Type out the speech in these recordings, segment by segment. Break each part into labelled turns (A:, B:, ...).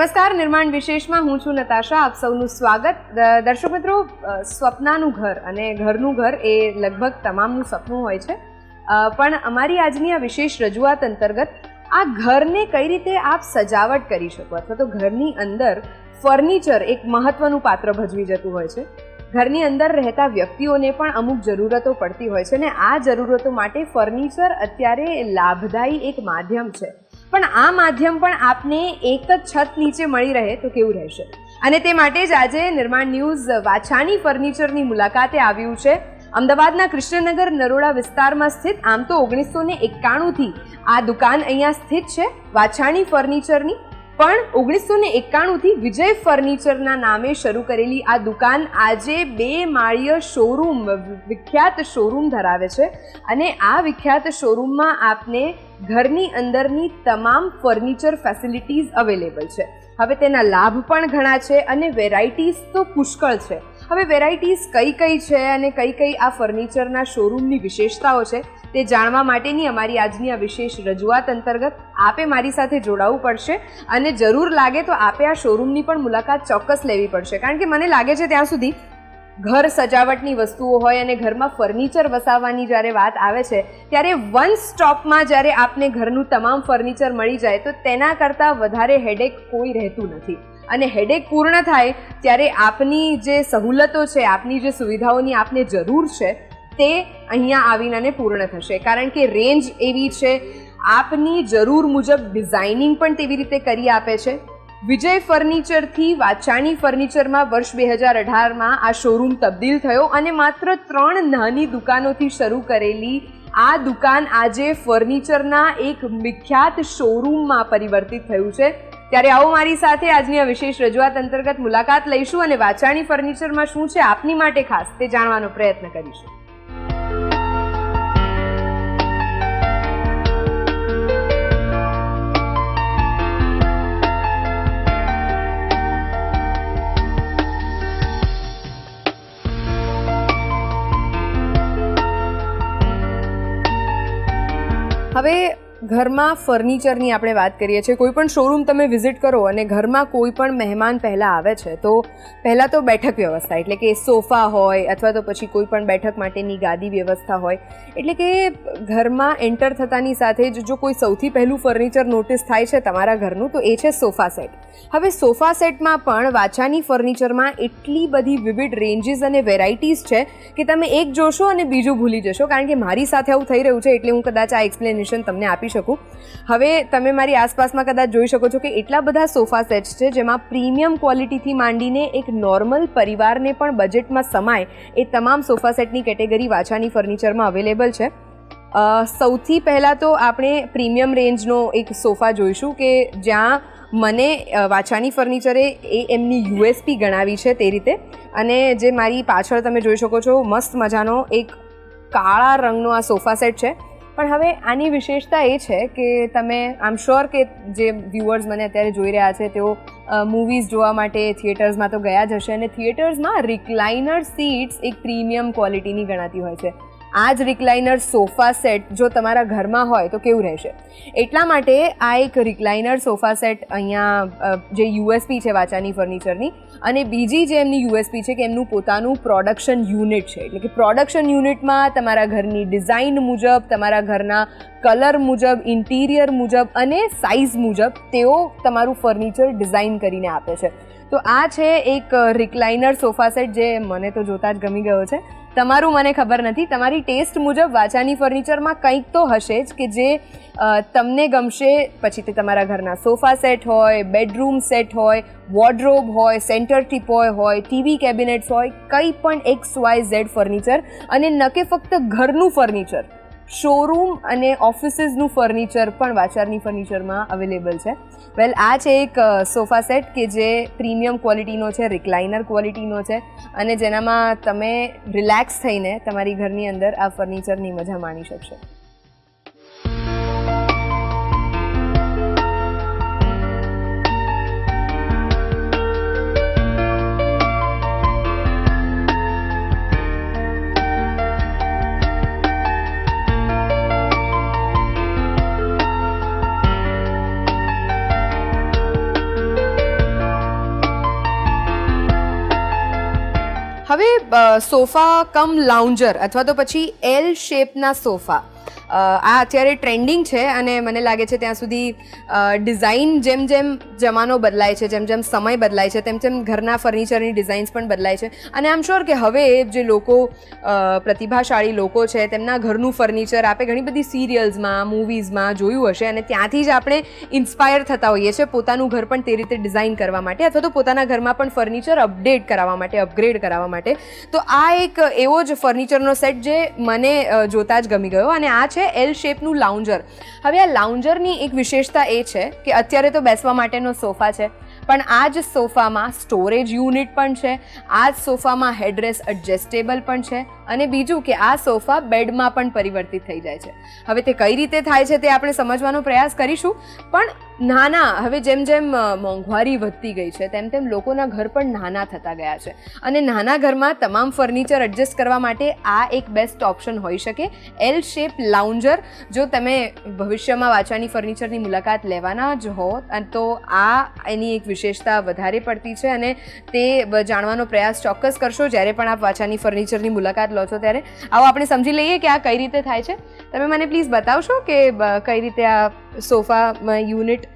A: નમસ્કાર, નિર્માણ વિશેષમાં હું છું નતાશા. આપ સૌનું સ્વાગત. દર્શક મિત્રો સ્વપ્નાનું ઘર અને ઘરનું ઘર એ લગભગ તમામનું સપનું હોય છે. પણ અમારી આજની આ વિશેષ રજૂઆત અંતર્ગત આ ઘરને કઈ રીતે આપ સજાવટ કરી શકો? અથવા તો ઘરની અંદર ફર્નિચર એક મહત્વનું પાત્ર ભજવી જતું હોય છે. ઘરની અંદર રહેતા વ્યક્તિઓને પણ અમુક જરૂરતો પડતી હોય છે અને આ જરૂરતો માટે ફર્નિચર અત્યારે લાભદાયી એક માધ્યમ છે. પણ આ માધ્યમ પણ આપને એક જ છત નીચે મળી રહે તો કેવું રહેશે? અને તે માટે જ આજે નિર્માણ ન્યૂઝ વાછાણી ફર્નિચરની મુલાકાતે આવ્યું છે. અમદાવાદના કૃષ્ણનગર નરોડા વિસ્તારમાં સ્થિત, આમ તો ઓગણીસો ને એકાણુંથી આ દુકાન અહીંયા સ્થિત છે, વાછાણી ફર્નિચરની. પણ ઓગણીસો ને એકાણુંથી વિજય ફર્નિચરના નામે શરૂ કરેલી આ દુકાન આજે બે માળીય શોરૂમ વિખ્યાત શોરૂમ ધરાવે છે. અને આ વિખ્યાત શોરૂમમાં આપને ઘરની અંદરની તમામ ફર્નિચર ફેસિલિટીઝ અવેલેબલ છે. હવે તેના લાભ પણ ઘણા છે અને વેરાયટીઝ તો પુષ્કળ છે. હવે વેરાયટીઝ કઈ કઈ છે અને કઈ કઈ આ ફર્નિચરના શોરૂમની વિશેષતાઓ છે તે જાણવા માટેની અમારી આજની આ વિશેષ રજૂઆત અંતર્ગત આપે મારી સાથે જોડાવવું પડશે અને જરૂર લાગે તો આપે આ શોરૂમની પણ મુલાકાત ચોક્કસ લેવી પડશે. કારણ કે મને લાગે છે ત્યાં સુધી ઘર સજાવટની વસ્તુઓ હોય અને ઘરમાં ફર્નિચર વસાવવાની જ્યારે વાત આવે છે, ત્યારે વન સ્ટોપમાં જ્યારે આપને ઘરનું તમામ ફર્નિચર મળી જાય તો તેના કરતાં વધારે હેડેક કોઈ રહેતું નથી. અને હેડેક પૂર્ણ થાય ત્યારે આપની જે સહુલતો છે, આપની જે સુવિધાઓની આપને જરૂર છે, તે અહીંયા આવીને પૂર્ણ થશે. કારણ કે રેન્જ એવી છે, આપની જરૂર મુજબ ડિઝાઇનિંગ પણ તેવી રીતે કરી આપે છે. વિજય ફર્નિચરથી વાચાણી ફર્નિચરમાં વર્ષ બે હજાર અઢારમાં આ શોરૂમ તબદીલ થયો અને માત્ર ત્રણ નાની દુકાનોથી શરૂ કરેલી આ દુકાન આજે ફર્નિચરના એક વિખ્યાત શોરૂમમાં પરિવર્તિત થયું છે. ત્યારે આવો મારી સાથે આજની આ વિશેષ રજૂઆત અંતર્ગત મુલાકાત લઈશું અને વાચાણી ફર્નિચરમાં શું છે આપની માટે ખાસ તે જાણવાનો પ્રયત્ન કરીશું. હવે ઘરમાં ફર્નિચરની આપણે વાત કરીએ છીએ, કોઈ પણ શોરૂમ તમે વિઝિટ કરો અને ઘરમાં કોઈ પણ મહેમાન પહેલાં આવે છે, તો પહેલાં તો બેઠક વ્યવસ્થા, એટલે કે સોફા હોય અથવા તો પછી કોઈ પણ બેઠક માટેની ગાદી વ્યવસ્થા હોય, એટલે કે ઘરમાં એન્ટર થતાની સાથે જ જો કોઈ સૌથી પહેલું ફર્નિચર નોટિસ થાય છે તમારા ઘરનું, તો એ છે સોફા સેટ હવે સોફા સેટમાં પણ વાચાની ફર્નિચરમાં એટલી બધી વિવિધ રેન્જીસ અને વેરાયટીઝ છે કે તમે એક જોશો અને બીજું ભૂલી જશો, કારણ કે મારી સાથે આવું થઈ રહ્યું છે, એટલે હું કદાચ આ એક્સપ્લેનેશન તમને આપી શકું. હવે તમે મારી આસપાસમાં કદાચ જોઈ શકો છો કે એટલા બધા સોફા સેટ્સ છે જેમાં પ્રીમિયમ ક્વોલિટીથી માંડીને એક નોર્મલ પરિવારને પણ બજેટમાં સમાય એ તમામ સોફા સેટની કેટેગરી વાછાની ફર્નિચરમાં અવેલેબલ છે. સૌથી પહેલાં તો આપણે પ્રીમિયમ રેન્જનો એક સોફા જોઈશું કે જ્યાં મને વાછાની ફર્નિચરે એ એમની યુએસપી ગણાવી છે તે રીતે. અને જે મારી પાછળ તમે જોઈ શકો છો મસ્ત મજાનો એક કાળા રંગનો આ સોફા સેટ છે. પણ હવે આની વિશેષતા એ છે કે તમે આમ શ્યોર કે જે વ્યુઅર્સ મને અત્યારે જોઈ રહ્યા છે, તેઓ મૂવીઝ જોવા માટે થિયેટર્સમાં તો ગયા જ હશે અને થિયેટર્સમાં રિક્લાઇનર સીટ્સ એક પ્રીમિયમ ક્વોલિટીની ગણાતી હોય છે. આ જ રિક્લાઇનર સોફા સેટ જો તમારા ઘરમાં હોય તો કેવું રહેશે? એટલા માટે આ એક રિક્લાઇનર સોફા સેટ અહીંયા જે યુએસપી છે વાચાની ફર્નિચરની અને બીજી જે એમની યુએસપી છે કે એમનું પોતાનું પ્રોડક્શન યુનિટ છે. એટલે કે પ્રોડક્શન યુનિટમાં તમારા ઘરની ડિઝાઇન મુજબ, તમારા ઘરના કલર મુજબ, ઇન્ટિરિયર મુજબ અને સાઇઝ મુજબ તેઓ તમારું ફર્નિચર ડિઝાઇન કરીને આપે છે. તો આ છે એક રિક્લાઇનર સોફા સેટ જે મને તો જોતા જ ગમી ગયો છે. તમારું મને ખબર નથી. તમારી ટેસ્ટ મુજબ વાચાની ફર્નિચરમાં કંઈક તો હશે જ કે જે તમને ગમશે. પછી તે તમારા ઘરના સોફા સેટ હોય, બેડરૂમ સેટ હોય, વોર્ડરોબ હોય સેન્ટર ટીપોય હોય, ટીવી કેબિનેટ્સ હોય, કંઈ પણ એક્સ વાય ઝેડ ફર્નિચર અને ન કે ફક્ત ઘરનું ફર્નિચર. શોરૂમ અને ઓફિસીસનું ફર્નિચર પણ વાચારની ફર્નિચરમાં અવેલેબલ છે. વેલ આ છે એક સોફા સેટ કે જે પ્રીમિયમ ક્વોલિટીનો છે રિક્લાઇનર ક્વોલિટીનો છે અને જેનામાં તમે રિલેક્સ થઈને તમારી ઘરની અંદર આ ફર્નિચરની મજા માણી શકશો. હવે સોફા કમ લાઉન્જર અથવા તો પછી એલ શેપના સોફા. આ અત્યારે ટ્રેન્ડિંગ છે અને મને લાગે છે ત્યાં સુધી ડિઝાઇન જેમ જેમ જમાનો બદલાય છે, જેમ જેમ સમય બદલાય છે, તેમ તેમ ઘરના ફર્નિચરની ડિઝાઇન્સ પણ બદલાય છે. અને આમ શ્યોર કે હવે જે લોકો પ્રતિભાશાળી લોકો છે, તેમના ઘરનું ફર્નિચર આપણે ઘણી બધી સિરિયલ્સમાં, મૂવીઝમાં જોયું હશે અને ત્યાંથી જ આપણે ઇન્સ્પાયર થતા હોઈએ છીએ પોતાનું ઘર પણ તે રીતે ડિઝાઇન કરવા માટે અથવા તો પોતાના ઘરમાં પણ ફર્નિચર અપડેટ કરાવવા માટે, અપગ્રેડ કરાવવા માટે. તો આ એક એવો જ ફર્નિચરનો સેટ જે મને જોતાં જ ગમી ગયો અને આ છે એલ શેપનું લાઉન્જર હવે આ લાઉન્જરની એક વિશેષતા એ છે કે અત્યારે તો બેસવા માટેનો સોફા છે, પણ આ જ સોફામાં સ્ટોરેજ યુનિટ પણ છે, આ જ સોફામાં હેડરેસ એડજસ્ટેબલ પણ છે અને બીજું કે આ સોફા બેડમાં પણ પરિવર્તિત થઈ જાય છે. હવે તે કઈ રીતે થાય છે તે આપણે સમજવાનો પ્રયાસ કરીશું. પણ નાના, હવે જેમ જેમ મોંઘવારી વધતી ગઈ છે, તેમ તેમ લોકોના ઘર પણ નાના થતા ગયા છે. અને નાના ઘરમાં તમામ ફર્નિચર એડજસ્ટ કરવા માટે આ એક બેસ્ટ ઓપ્શન હોઈ શકે એલ શેપ લાઉન્જર. જો તમે ભવિષ્યમાં વાંચવાની ફર્નિચરની મુલાકાત લેવાના જ હો તો આ એની એક વિશેષતા વધારે પડતી છે અને તે જાણવાનો પ્રયાસ ચોક્કસ કરશો. જ્યારે પણ આપ વાંચાની ફર્નિચરની મુલાકાત લો છો ત્યારે. આવો આપણે સમજી લઈએ કે આ કઈ રીતે થાય છે. તમે મને પ્લીઝ બતાવશો કે કઈ રીતે આ સોફા યુનિટ,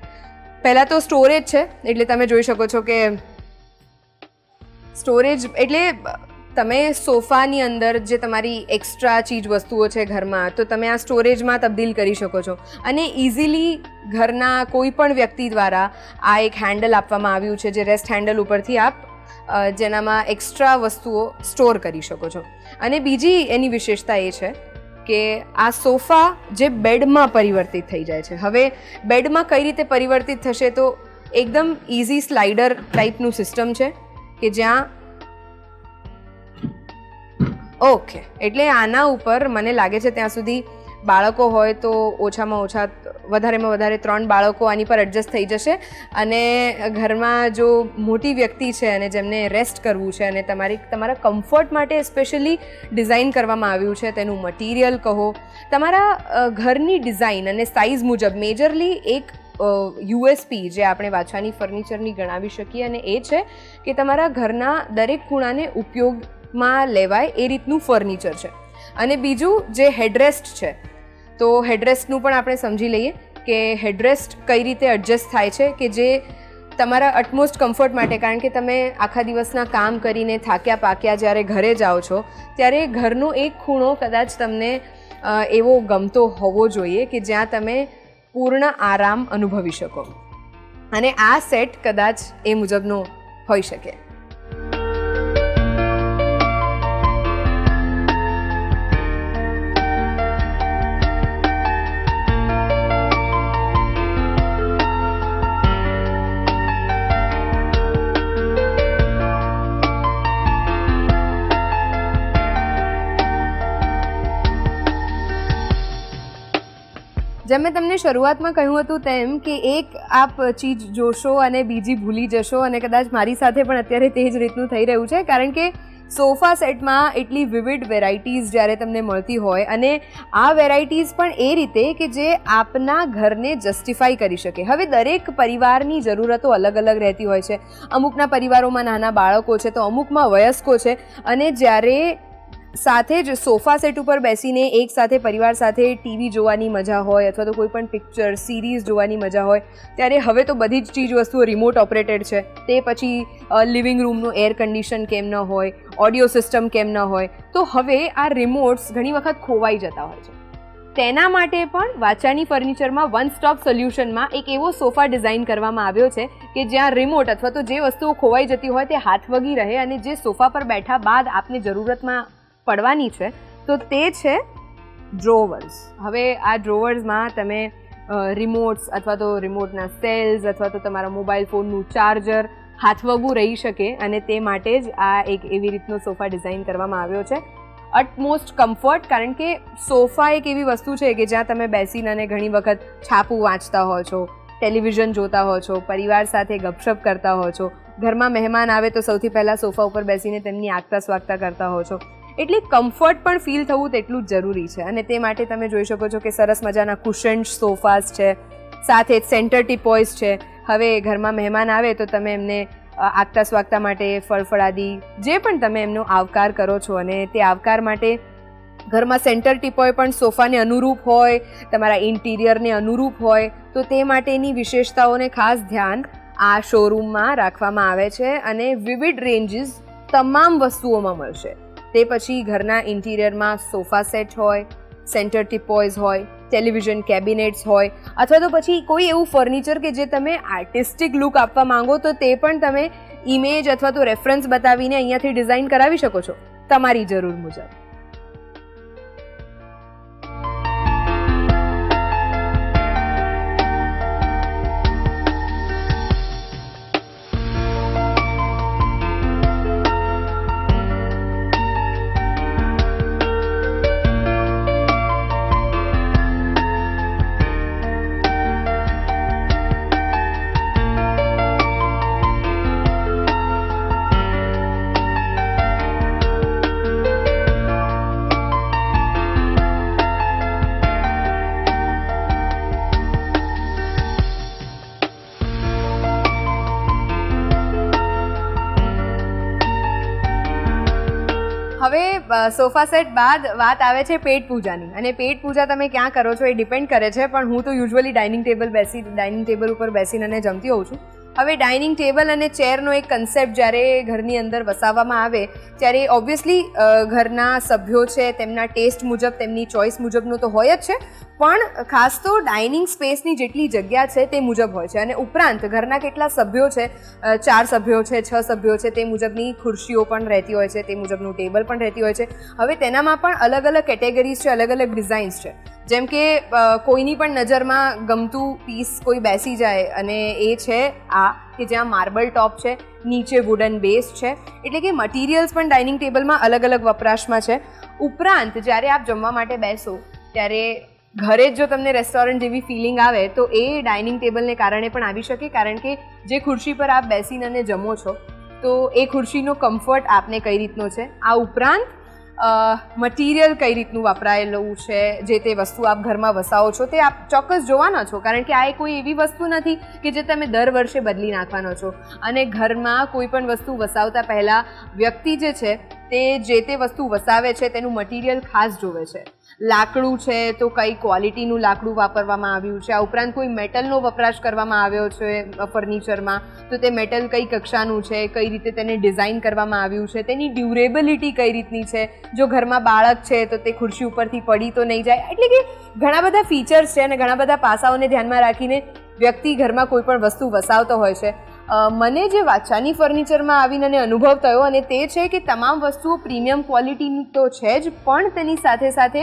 A: પહેલાં તો સ્ટોરેજ છે, એટલે તમે જોઈ શકો છો કે સ્ટોરેજ, એટલે તમે સોફાની અંદર જે તમારી એક્સ્ટ્રા ચીજ વસ્તુઓ છે ઘરમાં, તો તમે આ સ્ટોરેજમાં તબદીલ કરી શકો છો. અને ઇઝીલી ઘરના કોઈ પણ વ્યક્તિ દ્વારા આ એક હેન્ડલ આપવામાં આવ્યું છે, જે રેસ્ટ હેન્ડલ ઉપરથી આપ જેનામાં એક્સ્ટ્રા વસ્તુઓ સ્ટોર કરી શકો છો. અને બીજી એની વિશેષતા એ છે કે આ સોફા જે બેડમાં પરિવર્તિત થઈ જાય છે. હવે બેડમાં કઈ રીતે પરિવર્તિત થશે તો એકદમ ઇઝી સ્લાઇડર ટાઈપનું સિસ્ટમ છે કે જ્યાં ઓકે. એટલે આના ઉપર મને લાગે છે ત્યાં સુધી બાળકો હોય તો ઓછામાં ઓછા વધારેમાં વધારે ત્રણ બાળકો આની પર એડજસ્ટ થઈ જશે. અને ઘરમાં જો મોટી વ્યક્તિ છે અને જેમને રેસ્ટ કરવું છે અને તમારી, તમારા કમ્ફર્ટ માટે સ્પેશિયલી ડિઝાઇન કરવામાં આવ્યું છે, તેનું મટીરિયલ કહો. તમારા ઘરની ડિઝાઇન અને સાઇઝ મુજબ મેજરલી એક યુએસપી જે આપણે વાછાની ફર્નિચરની ગણાવી શકીએ અને એ છે કે તમારા ઘરના દરેક ખૂણાને ઉપયોગમાં લેવાય એ રીતનું ફર્નિચર છે. અને બીજું જે હેડરેસ્ટ છે તો હેડરેસ્ટનું પણ આપણે સમજી લઈએ કે હેડરેસ્ટ કઈ રીતે એડજસ્ટ થાય છે કે જે તમારા અટમોસ્ટ કમ્ફર્ટ માટે. કારણ કે તમે આખા દિવસના કામ કરીને થાક્યા પાક્યા જ્યારે ઘરે જાઓ છો, ત્યારે ઘરનો એક ખૂણો કદાચ તમને એવો ગમતો હોવો જોઈએ કે જ્યાં તમે પૂર્ણ આરામ અનુભવી શકો. અને આ સેટ કદાચ એ મુજબનો હોઈ શકે. જેમ મેં તમને શરૂઆતમાં કહ્યું હતું તેમ કે એક આપ ચીજ જોશો અને બીજી ભૂલી જશો અને કદાચ મારી સાથે પણ અત્યારે તે જ રીતનું થઈ રહ્યું છે, કારણ કે સોફા સેટમાં એટલી વિવિધ વેરાયટીઝ જ્યારે તમને મળતી હોય અને આ વેરાયટીઝ પણ એ રીતે કે જે આપના ઘરને જસ્ટિફાઈ કરી શકે. હવે દરેક પરિવારની જરૂરતો અલગ અલગ રહેતી હોય છે. અમુકના પરિવારોમાં નાના બાળકો છે તો અમુકમાં વયસ્કો છે અને જ્યારે સાથે જ સોફા સેટ ઉપર બેસીને એક સાથે પરિવાર સાથે ટીવી જોવાની મજા હોય અથવા તો કોઈ પણ પિક્ચર સિરીઝ જોવાની મજા હોય, ત્યારે હવે તો બધી જ ચીજ વસ્તુઓ રિમોટ ઓપરેટેડ છે. તે પછી લિવિંગ રૂમનું એર કન્ડિશન કેમ ન હોય ઓડિયો સિસ્ટમ કેમ ન હોય, તો હવે આ રિમોટ્સ ઘણી વખત ખોવાઈ જતા હોય છે. તેના માટે પણ વાચાની ફર્નિચરમાં વન સ્ટોપ સોલ્યુશનમાં એક એવો સોફા ડિઝાઇન કરવામાં આવ્યો છે કે જ્યાં રિમોટ અથવા તો જે વસ્તુઓ ખોવાઈ જતી હોય તે હાથ વગી રહે અને જે સોફા પર બેઠા બાદ આપને જરૂરતમાં પડવાની છે, તો તે છે ડ્રોવર્સ હવે આ ડ્રોવર્સમાં તમે રિમોટ્સ અથવા તો રિમોટના સેલ્સ અથવા તો તમારા મોબાઈલ ફોનનું ચાર્જર હાથવગું રહી શકે અને તે માટે જ આ એક એવી રીતનો સોફા ડિઝાઇન કરવામાં આવ્યો છે. અટમોસ્ટ કમ્ફર્ટ કારણ કે સોફા એક એવી વસ્તુ છે કે જ્યાં તમે બેસીને અને ઘણી વખત છાપું વાંચતા હો છો ટેલિવિઝન જોતા હો છો, પરિવાર સાથે ગપશપ કરતા હો છો, ઘરમાં મહેમાન આવે તો સૌથી પહેલાં સોફા ઉપર બેસીને તેમની આગતા સ્વાગતા કરતા હો છો. એટલે કમ્ફર્ટ પણ ફીલ થવું તેટલું જ જરૂરી છે. અને તે માટે તમે જોઈ શકો છો કે સરસ મજાના કુશન સોફાસ છે, સાથે જ સેન્ટર ટીપોઈસ છે. હવે ઘરમાં મહેમાન આવે તો તમે એમને આગતા સ્વાગતા માટે ફળફળાદી જે પણ તમે એમનો આવકાર કરો છો અને તે આવકાર માટે ઘરમાં સેન્ટર ટીપોય પણ સોફાને અનુરૂપ હોય, તમારા ઇન્ટિરિયરને અનુરૂપ હોય, તો તે માટેની વિશેષતાઓને ખાસ ધ્યાન આ શોરૂમમાં રાખવામાં આવે છે અને વિવિધ રેન્જીસ તમામ વસ્તુઓમાં મળશે. તે પછી ઘરના ઇન્ટિરિયરમાં સોફા સેટ હોય, સેન્ટર ટીપોયઝ હોય, ટેલિવિઝન કેબિનેટ્સ હોય, અથવા તો પછી કોઈ એવું ફર્નિચર કે જે તમે આર્ટિસ્ટિક લુક આપવા માંગો તો તે પણ તમે ઇમેજ અથવા તો રેફરન્સ બતાવીને અહીંયાથી ડિઝાઇન કરાવી શકો છો તમારી જરૂર મુજબ. સોફા સેટ બાદ વાત આવે છે પેટ પૂજાની. અને પેટ પૂજા તમે ક્યાં કરો છો એ ડિપેન્ડ કરે છે, પણ હું તો યુઝ્યુઅલી ડાઇનિંગ ટેબલ બેસી ડાઇનિંગ ટેબલ ઉપર બેસીને જમતી હોઉં છું. હવે ડાઇનિંગ ટેબલ અને ચેરનો એક કન્સેપ્ટ જ્યારે ઘરની અંદર વસાવવામાં આવે, ત્યારે ઓબ્વિયસલી ઘરના સભ્યો છે, તેમના ટેસ્ટ મુજબ, તેમની ચોઇસ મુજબનું તો હોય જ છે, પણ ખાસ તો ડાઇનિંગ સ્પેસની જેટલી જગ્યા છે તે મુજબ હોય છે. અને ઉપરાંત ઘરના કેટલા સભ્યો છે ચાર સભ્યો છે, છ સભ્યો છે, તે મુજબની ખુરશીઓ પણ રહેતી હોય છે, તે મુજબનું ટેબલ પણ રહેતી હોય છે. હવે તેનામાં પણ અલગ અલગ કેટેગરીઝ છે અલગ અલગ ડિઝાઇન્સ છે. જેમ કે કોઈની પણ નજરમાં ગમતું પીસ કોઈ બેસી જાય અને એ છે આ, કે જ્યાં માર્બલ ટોપ છે, નીચે વુડન બેઝ છે, એટલે કે મટીરિયલ્સ પણ ડાઇનિંગ ટેબલમાં અલગ અલગ વપરાશમાં છે. ઉપરાંત, જ્યારે આપ જમવા માટે બેસો, ત્યારે ઘરે જ જો તમને રેસ્ટોરન્ટ જેવી ફિલિંગ આવે, તો એ ડાઇનિંગ ટેબલને કારણે પણ આવી શકે, કારણ કે જે ખુરશી પર આપ બેસીને જમો છો, તો એ ખુરશીનો કમ્ફર્ટ આપને કઈ રીતનો છે. આ ઉપરાંત મટીરિયલ કઈ રીતનું વપરાયેલું છે, જે તે વસ્તુ આપ ઘરમાં વસાવો છો, તે આપ ચોક્કસ જોવાના છો, કારણ કે આ કોઈ એવી વસ્તુ નથી કે જે તમે દર વર્ષે બદલી નાખવાનો છો. અને ઘરમાં કોઈ પણ વસ્તુ વસાવતા પહેલાં વ્યક્તિ જે છે, તે જે તે વસ્તુ વસાવે છે, તેનું મટીરિયલ ખાસ જોવે છે. લાકડું છે, તો કઈ ક્વોલિટીનું લાકડું વાપરવામાં આવ્યું છે? આ ઉપરાંત કોઈ મેટલનો વપરાશ કરવામાં આવ્યો છે ફર્નિચરમાં તો તે મેટલ કઈ કક્ષાનું છે? કઈ રીતે તેને ડિઝાઇન કરવામાં આવ્યું છે? તેની ડ્યુરેબિલિટી કઈ રીતની છે? જો ઘરમાં બાળક છે, તો તે ખુરશી ઉપરથી પડી તો નહીં જાય? એટલે કે ઘણા બધા ફીચર્સ છે અને ઘણા બધા પાસાઓને ધ્યાનમાં રાખીને વ્યક્તિ ઘરમાં કોઈ પણ વસ્તુ વસાવતો હોય છે. મને જે વાચાની ફર્નિચરમાં આવીને અને અનુભવ થયો અને તે છે કે તમામ વસ્તુઓ પ્રીમિયમ ક્વોલિટીની તો છે જ, પણ તેની સાથે સાથે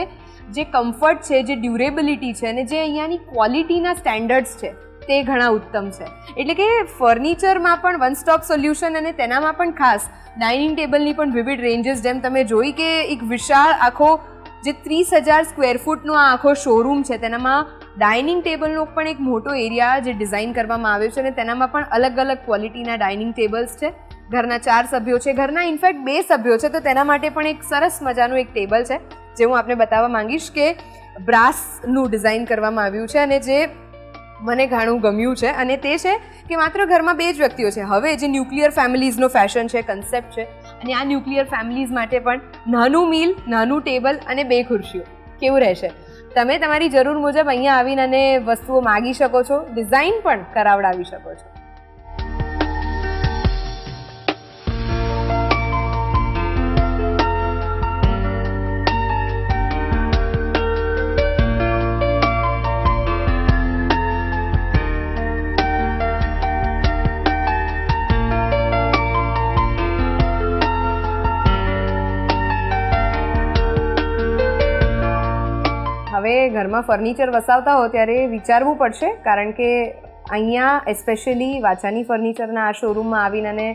A: જે કમ્ફર્ટ છે, જે ડ્યુરેબિલિટી છે અને જે અહીંયાની ક્વોલિટીના સ્ટેન્ડર્ડ્સ છે, તે ઘણા ઉત્તમ છે. એટલે કે ફર્નિચરમાં પણ વન સ્ટોપ સોલ્યુશન અને તેનામાં પણ ખાસ ડાઇનિંગ ટેબલની પણ વિવિધ રેન્જીસ જેમ તમે જોઈ કે એક વિશાળ આખો જે ત્રીસ હજાર સ્ક્વેર ફૂટનો આ આખો શોરૂમ છે, તેનામાં ડાઇનિંગ ટેબલનો પણ એક મોટો એરિયા જે ડિઝાઇન કરવામાં આવ્યો છે અને તેનામાં પણ અલગ અલગ ક્વોલિટીના ડાઇનિંગ ટેબલ્સ છે. ઘરના ચાર સભ્યો છે. ઘરના ઇનફેક્ટ બે સભ્યો છે, તો તેના માટે પણ એક સરસ મજાનું એક ટેબલ છે. જે હું આપને બતાવવા માંગીશ કે બ્રાસનું ડિઝાઇન કરવામાં આવ્યું છે અને જે મને ઘણું ગમ્યું છે અને તે છે કે માત્ર ઘરમાં બે જ વ્યક્તિઓ છે. હવે જે ન્યુક્લિયર ફેમિલીઝનો ફેશન છે કન્સેપ્ટ છે અને આ ન્યુક્લિયર ફેમિલીઝ માટે પણ નાનું મીલ, નાનું ટેબલ અને બે ખુરશીઓ. કેવું રહેશે? તમે તમારી જરૂર મુજબ અહીંયા આવીને અને વસ્તુઓ માગી શકો છો, ડિઝાઇન પણ કરાવડાવી શકો છો. ઘરમાં ફર્નિચર વસાવતા હો ત્યારે વિચારવું પડશે, કારણ કે અહીંયા એસ્પેશિયલી વાચાની ફર્નિચરના આ શોરૂમમાં આવીને અને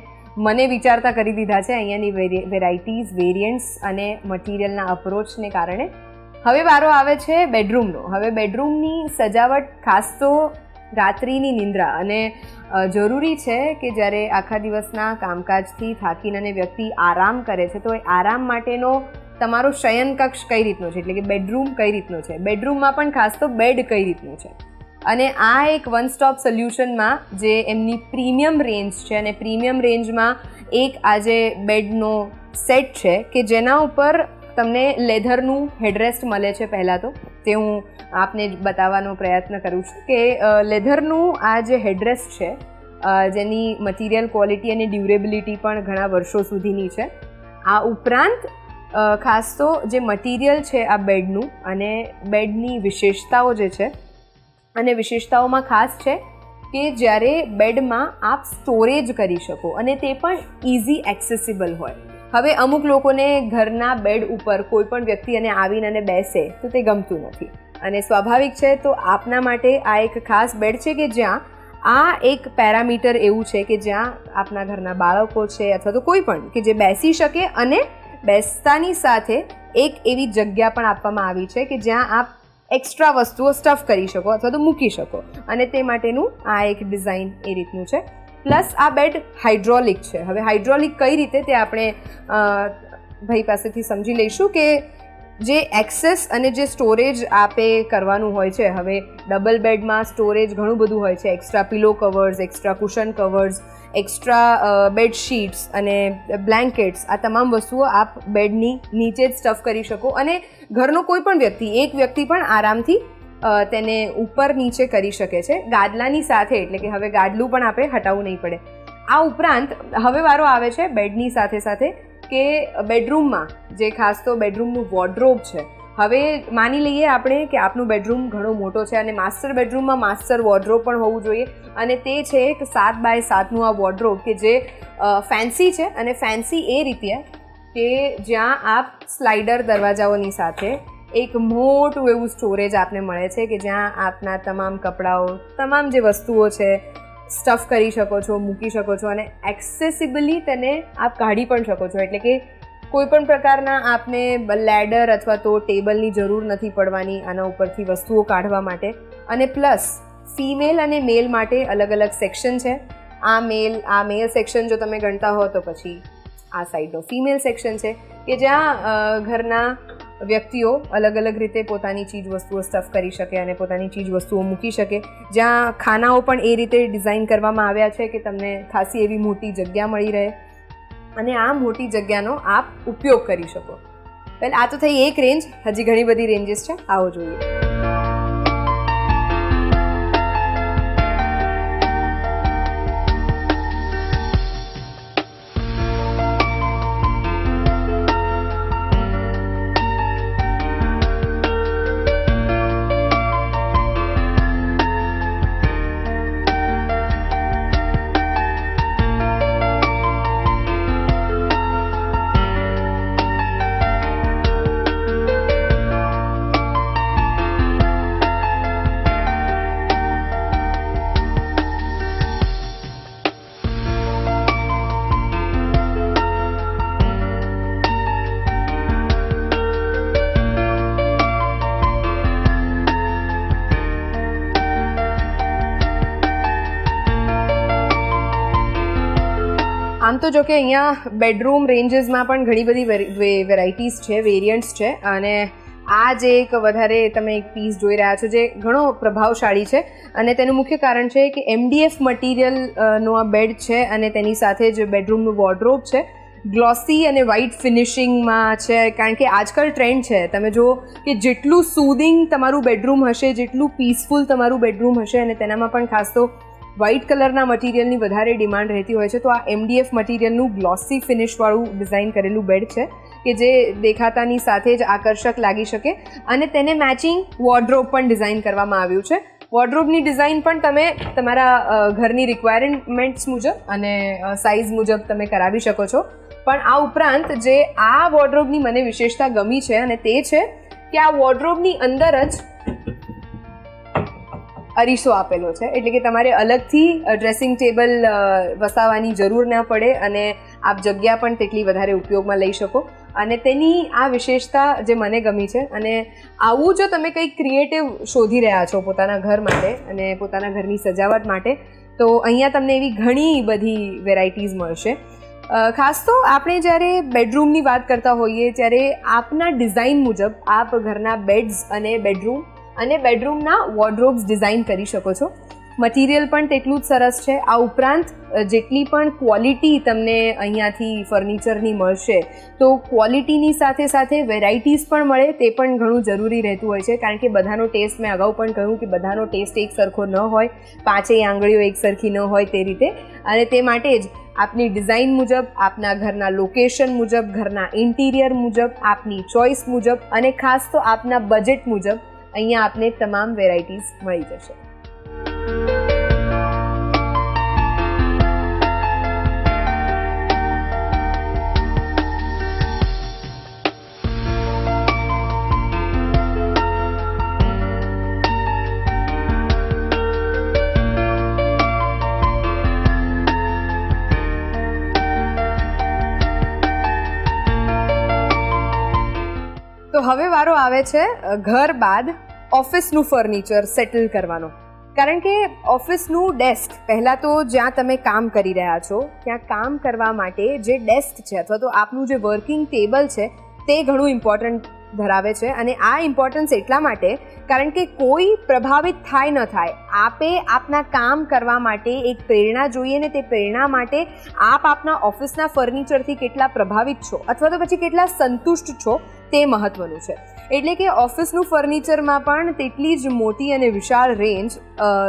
A: મને વિચારતા કરી દીધા છે અહીંયાની વેરાયટીઝ વેરિયન્ટ્સ અને મટીરિયલના અપ્રોચને કારણે. હવે વારો આવે છે બેડરૂમનો હવે બેડરૂમની સજાવટ ખાસ તો રાત્રિની નિંદ્રા અને જરૂરી છે કે જ્યારે આખા દિવસના કામકાજથી થાકીને અને વ્યક્તિ આરામ કરે છે, તો એ આરામ માટેનો તમારો શયન કક્ષ કઈ રીતનો છે? એટલે કે બેડરૂમ કઈ રીતનો છે? બેડરૂમમાં પણ ખાસ તો બેડ કઈ રીતનું છે? અને આ એક વન સ્ટોપ સોલ્યુશનમાં જે એમની પ્રીમિયમ રેન્જ છે અને પ્રીમિયમ રેન્જમાં એક આજે બેડનો સેટ છે કે જેના ઉપર તમને લેધરનું હેડરેસ્ટ મળે છે પહેલાં તો, તે હું આપને બતાવવાનો પ્રયત્ન કરું છું કે લેધરનું આ જે હેડરેસ્ટ છે જેની મટીરિયલ ક્વોલિટી અને ડ્યુરેબિલિટી પણ ઘણા વર્ષો સુધીની છે, આ ઉપરાંત ખાસ તો જે મટીરિયલ છે આ બેડનું અને બેડની વિશેષતાઓ જે છે અને વિશેષતાઓમાં ખાસ છે કે જ્યારે બેડમાં આપ સ્ટોરેજ કરી શકો અને તે પણ ઇઝી એક્સેસિબલ હોય. હવે અમુક લોકોને ઘરના બેડ ઉપર કોઈ પણ વ્યક્તિ અને આવીને અને બેસે તો તે ગમતું નથી. અને સ્વાભાવિક છે તો આપના માટે આ એક ખાસ બેડ છે કે જ્યાં આ એક પેરામીટર એવું છે કે જ્યાં આપના ઘરના બાળકો છે અથવા તો કોઈ પણ કે જે બેસી શકે અને બેસતાની સાથે એક એવી જગ્યા પણ આપવામાં આવી છે કે જ્યાં આપ એક્સ્ટ્રા વસ્તુઓ સ્ટફ કરી શકો અથવા તો મૂકી શકો. અને તે માટેનું આ એક ડિઝાઇન એ રીતનું છે. પ્લસ આ બેડ હાઇડ્રોલિક છે. હવે હાઇડ્રોલિક કઈ રીતે તે આપણે ભાઈ પાસેથી સમજી લઈશું કે જે એક્સેસ અને જે સ્ટોરેજ આપે કરવાનું હોય છે, હવે ડબલ બેડમાં સ્ટોરેજ ઘણું બધું હોય છે, extra pillow covers, extra cushion covers, extra bedsheets અને બ્લેન્કેટ્સ, આ તમામ વસ્તુઓ આપ બેડની નીચે જ સ્ટફ કરી શકો અને ઘરનો કોઈ પણ વ્યક્તિ, એક વ્યક્તિ પણ આરામથી તેને ઉપર નીચે કરી શકે છે. ગાદલાની સાથે, એટલે કે હવે ગાદલું પણ આપણે હટાવવું નહીં પડે. આ ઉપરાંત, હવે વારો આવે છે બેડની સાથે સાથે કે બેડરૂમમાં, જે ખાસ તો બેડરૂમનું વોર્ડરોબ છે, હવે માની લઈએ આપણે કે આપનું બેડરૂમ ઘણો મોટો છે અને માસ્ટર બેડરૂમમાં માસ્ટર વોર્ડરોબ પણ હોવું જોઈએ અને તે છે એક સાત બાય સાતનું આ વોર્ડરોબ કે જે ફેન્સી છે અને ફેન્સી એ રીતે કે જ્યાં આપ સ્લાઇડર દરવાજાઓની સાથે એક મોટું એવું સ્ટોરેજ આપને મળે છે કે જ્યાં આપના તમામ કપડાઓ, તમામ જે વસ્તુઓ છે સ્ટફ કરી શકો છો, મૂકી શકો છો અને એક્સેસિબલી તેને આપ કાઢી પણ શકો છો. એટલે કે કોઈ પણ પ્રકારના આપને લેડર અથવા તો ટેબલની જરૂર નથી પડવાની આના ઉપરથી વસ્તુઓ કાઢવા માટે. અને પ્લસ ફિમેલ અને મેલ માટે અલગ અલગ સેક્શન છે. આ મેલ આ મેલ સેક્શન જો તમે ગણતા હો તો પછી આ સાઈડનો ફિમેલ સેક્શન છે. કે જ્યાં ઘરના વ્યક્તિઓ અલગ અલગ રીતે પોતાની ચીજ વસ્તુઓ સ્ટફ કરી શકે અને પોતાની ચીજ વસ્તુઓ મૂકી શકે. જ્યાં ખાનાઓ પણ એ રીતે ડિઝાઇન કરવામાં આવ્યા છે કે તમને ખાસી એવી મોટી જગ્યા મળી રહે અને આ મોટી જગ્યાનો આપ ઉપયોગ કરી શકો. વેલ આ તો થઈ એક રેન્જ હજી ઘણી બધી રેન્જીસ છે. આવો જોઈએ. તો જોકે અહીંયા બેડરૂમ રેન્જીસમાં પણ ઘણી બધી વેરાયટીઝ છે વેરિયન્ટ્સ છે અને આ જે એક વધારે તમે એક પીસ જોઈ રહ્યા છો જે ઘણો પ્રભાવશાળી છે અને તેનું મુખ્ય કારણ છે કે એમડીએફ મટીરિયલ નો આ બેડ છે અને તેની સાથે જ બેડરૂમનું વોર્ડરોબ છે. ગ્લોસી અને વ્હાઇટ ફિનિશિંગમાં છે, કારણ કે આજકાલ ટ્રેન્ડ છે. તમે જુઓ કે જેટલું સુધિંગ તમારું બેડરૂમ હશે, જેટલું પીસફુલ તમારું બેડરૂમ હશે અને તેનામાં પણ ખાસ તો વ્હાઇટ કલરના મટીરિયલની વધારે ડિમાન્ડ રહેતી હોય છે, તો આ એમડીએફ મટીરિયલનું ગ્લોસી ફિનિશવાળું ડિઝાઇન કરેલું બેડ છે, કે જે દેખાતાની સાથે જ આકર્ષક લાગી શકે. અને તેને મેચિંગ વોર્ડ્રોબ પણ ડિઝાઇન કરવામાં આવ્યું છે. વોર્ડરોબની ડિઝાઇન પણ તમે તમારા ઘરની રિક્વાયરમેન્ટ્સ મુજબ અને સાઇઝ મુજબ તમે કરાવી શકો છો. પણ આ ઉપરાંત જે આ વોર્ડરોબની મને વિશેષતા ગમી છે અને તે છે કે આ વોર્ડરોબની અંદર જ અરીસો આપેલો છે. એટલે કે તમારે અલગથી ડ્રેસિંગ ટેબલ વસાવવાની જરૂર ન પડે અને આપ જગ્યા પણ તેટલી વધારે ઉપયોગમાં લઈ શકો. અને તેની આ વિશેષતા જે મને ગમી છે અને આવું જો તમે કંઈક ક્રિએટિવ શોધી રહ્યા છો પોતાના ઘર માટે અને પોતાના ઘરની સજાવટ માટે, તો અહીંયા તમને એવી ઘણી બધી વેરાયટીઝ મળશે. ખાસ તો આપણે જ્યારે બેડરૂમની વાત કરતા હોઈએ, ત્યારે આપના ડિઝાઇન મુજબ આપ ઘરના બેડ્સ અને બેડરૂમ અને બેડરૂમના વોર્ડરોબ્સ ડિઝાઇન કરી શકો છો. મટીરિયલ પણ તેટલું જ સરસ છે. આ ઉપરાંત જેટલી પણ ક્વોલિટી તમને અહીંયાથી ફર્નિચરની મળશે, તો ક્વોલિટીની સાથે સાથે વેરાયટીઝ પણ મળે, તે પણ ઘણું જરૂરી રહેતું હોય છે. કારણ કે બધાનો ટેસ્ટ મેં અગાઉ પણ કહ્યું કે બધાનો ટેસ્ટ એક સરખો ન હોય, પાંચેય આંગળીઓ એક સરખી ન હોય તે રીતે. અને તે માટે જ આપની ડિઝાઇન મુજબ, આપના ઘરના લોકેશન મુજબ, ઘરના ઇન્ટિરિયર મુજબ, આપની ચોઇસ મુજબ અને ખાસ તો આપના બજેટ મુજબ અહીંયા આપને તમામ વેરાયટીઝ મળી જશે. તો હવે વારો આવે છે ઘર બાદ. ઓફિસનું ફર્નિચર સેટલ કરવાનો. કારણ કે ઓફિસનું ડેસ્ક, પહેલાં તો જ્યાં તમે કામ કરી રહ્યા છો, ત્યાં કામ કરવા માટે જે ડેસ્ક છે અથવા તો આપનું જે વર્કિંગ ટેબલ છે, તે ઘણું ઇમ્પોર્ટન્ટ ધરાવે છે અને આ ઇમ્પોર્ટન્સ એટલા માટે, કારણ કે કોઈ પ્રભાવિત થાય ન થાય, આપે આપના કામ કરવા માટે એક પ્રેરણા જોઈએ ને તે પ્રેરણા માટે આપ આપના ઓફિસના ફર્નિચરથી કેટલા પ્રભાવિત છો અથવા તો પછી કેટલા સંતુષ્ટ છો, તે મહત્વનું છે. એટલે કે ઓફિસનું ફર્નિચરમાં પણ તેટલી જ મોટી અને વિશાળ રેન્જ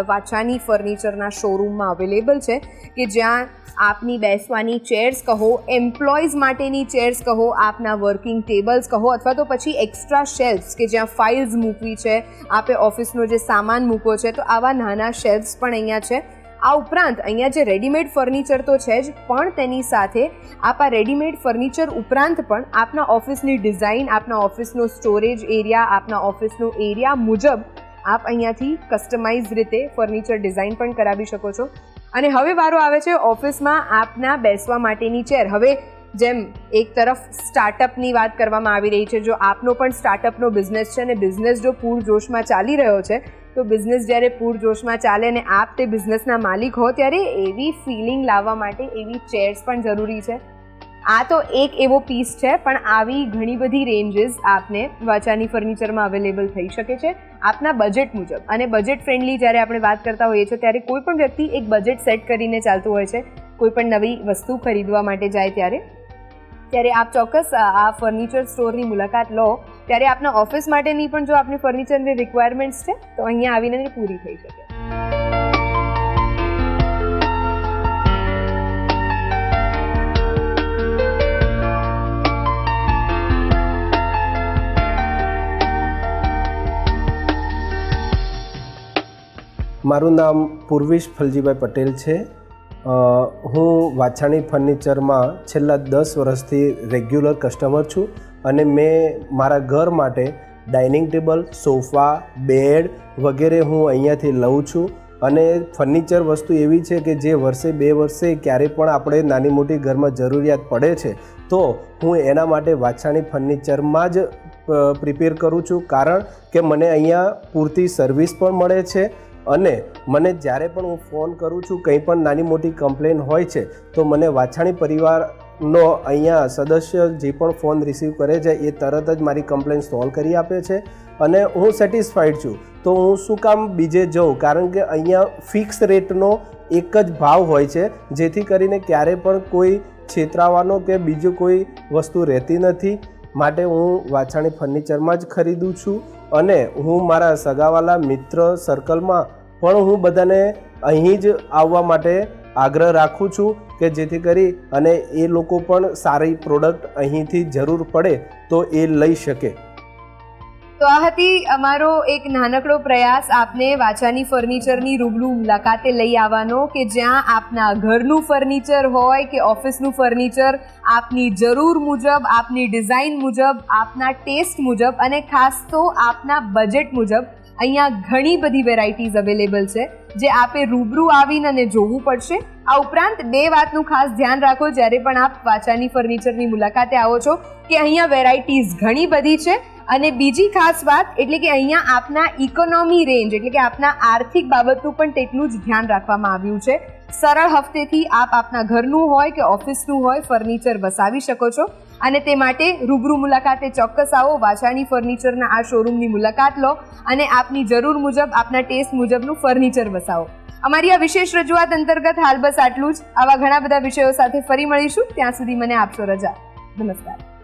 A: વાચાની ફર્નિચરના શોરૂમમાં અવેલેબલ છે કે જ્યાં આપની બેસવાની ચેર્સ કહો એમ્પ્લોઈઝ માટેની ચેર્સ કહો, આપના વર્કિંગ ટેબલ્સ કહો, અથવા તો પછી એક્સ્ટ્રા શેલ્ફ્સ કે જ્યાં ફાઇલ્સ મૂકવી છે, આપે ઓફિસનો જે સામાન મૂકવો છે, તો આવા નાના શેલ્ફ્સ પણ અહીંયા છે. આ ઉપરાંત અહીંયા જે રેડીમેડ ફર્નિચર તો છે જ, પણ તેની સાથે આપ આ રેડીમેડ ફર્નિચર ઉપરાંત પણ આપના ઓફિસની ડિઝાઇન, આપના ઓફિસનો સ્ટોરેજ એરિયા, આપના ઓફિસનો એરિયા મુજબ આપ અહીંયાથી કસ્ટમાઇઝ રીતે ફર્નિચર ડિઝાઇન પણ કરાવી શકો છો. અને હવે વારો આવે છે ઓફિસમાં આપના બેસવા માટેની ચેર. હવે જેમ એક તરફ સ્ટાર્ટઅપની વાત કરવામાં આવી રહી છે, જો આપનો પણ સ્ટાર્ટઅપનો બિઝનેસ છે અને બિઝનેસ જો પૂરજોશમાં ચાલી રહ્યો છે, તો બિઝનેસ જ્યારે પૂરજોશમાં ચાલે અને આપ તે બિઝનેસના માલિક હો, ત્યારે એવી ફિલિંગ લાવવા માટે એવી ચેર્સ પણ જરૂરી છે. આ તો એક એવો પીસ છે, પણ આવી ઘણી બધી રેન્જીસ આપને વાચાની ફર્નિચરમાં અવેલેબલ થઈ શકે છે, આપના બજેટ મુજબ. અને બજેટ ફ્રેન્ડલી જ્યારે આપણે વાત કરતા હોઈએ છીએ, ત્યારે કોઈ પણ વ્યક્તિ એક બજેટ સેટ કરીને ચાલતું હોય છે, કોઈ પણ નવી વસ્તુ ખરીદવા માટે જાય ત્યારે. ત્યારે આપ ચોક્કસ આ ફર્નિચર સ્ટોરની મુલાકાત લો. ત્યારે આપના ઓફિસ માટેની પણ જો આપની ફર્નિચરની રિક્વાયરમેન્ટ્સ છે, તો અહીંયા આવીને પૂરી થઈ શકે.
B: મારું નામ પૂર્વિશ ફલજીભાઈ પટેલ છે. હું વાછાણી ફર્નિચરમાં છેલ્લા દસ વર્ષથી રેગ્યુલર કસ્ટમર છું અને મેં મારા ઘર માટે ડાઇનિંગ ટેબલ, સોફા, બેડ વગેરે હું અહીંયાથી લઉં છું. અને ફર્નિચર વસ્તુ એવી છે કે જે વર્ષે બે વર્ષે ક્યારે પણ આપણે નાની મોટી ઘરમાં જરૂરિયાત પડે છે, તો હું એના માટે વાછાણી ફર્નિચરમાં જ પ્રિપેર કરું છું. કારણ કે મને અહીંયા પૂરતી સર્વિસ પણ મળે છે અને મને જ્યારે પણ હું ફોન કરું છું, કંઈ પણ નાની મોટી કમ્પ્લેન હોય છે, તો મને વાછાણી પરિવારનો અહીંયા સદસ્ય જે પણ ફોન રિસીવ કરે છે, એ તરત જ મારી કમ્પ્લેન સોલ્વ કરી આપે છે અને હું સેટિસ્ફાઈડ છું. તો હું શું કામ બીજે જઉં? કારણ કે અહીંયા ફિક્સ રેટનો એક જ ભાવ હોય છે, જેથી કરીને ક્યારે પણ કોઈ છેતરાવાનો કે બીજું કોઈ વસ્તુ રહેતી નથી. માટે હું વાછાણી ફર્નિચરમાં જ ખરીદું છું અને હું મારા સગાવાલા મિત્ર સર્કલમાં પણ હું બધાને અહીં જ આવવા માટે આગ્રહ રાખું છું કે જેથી કરી અને એ લોકો પણ સારી પ્રોડક્ટ અહીંથી જરૂર પડે તો એ લઈ શકે.
A: તો આ હતી અમારો એક નાનકડો પ્રયાસ. આપને વાચાની ફર્નિચરની રૂબરૂ મુલાકાતે લઈ આવવાનો કે જ્યાં આપના ઘરનું ફર્નિચર હોય કે ઓફિસનું ફર્નિચર આપની જરૂર મુજબ, આપની ડિઝાઇન મુજબ, આપના ટેસ્ટ મુજબ અને ખાસ તો આપના બજેટ મુજબ અહીંયા ઘણી બધી વેરાયટીઝ અવેલેબલ છે, જે આપે રૂબરૂ આવીને અને જોવું પડશે. આ ઉપરાંત બે વાતનું ખાસ ધ્યાન રાખો, જ્યારે પણ આપ વાચાની ફર્નિચરની મુલાકાતે આવો છો, કે અહીંયા વેરાયટીઝ ઘણી બધી છે. અને બીજી ખાસ વાત, એટલે કે અહીંયા આપના ઇકોનોમી રેન્જ એટલે કે આપના આર્થિક બાબતનું પણ તેટલું જ ધ્યાન રાખવામાં આવ્યું છે. સરળ હફતેથી આપ આપના ઘરનું હોય કે ઓફિસનું હોય ફર્નિચર વસાવી શકો છો. અને તે માટે રૂબરૂ મુલાકાતે ચોક્કસ આવો, વાછાણી ફર્નિચરના આ શોરૂમની મુલાકાત લો અને આપની જરૂર મુજબ, આપના ટેસ્ટ મુજબનું ફર્નિચર વસાવો. અમારી આ વિશેષ રજૂઆત અંતર્ગત હાલ બસ આટલું જ. આવા ઘણા બધા વિષયો સાથે ફરી મળીશું. ત્યાં સુધી મને આપશો રજા. નમસ્કાર.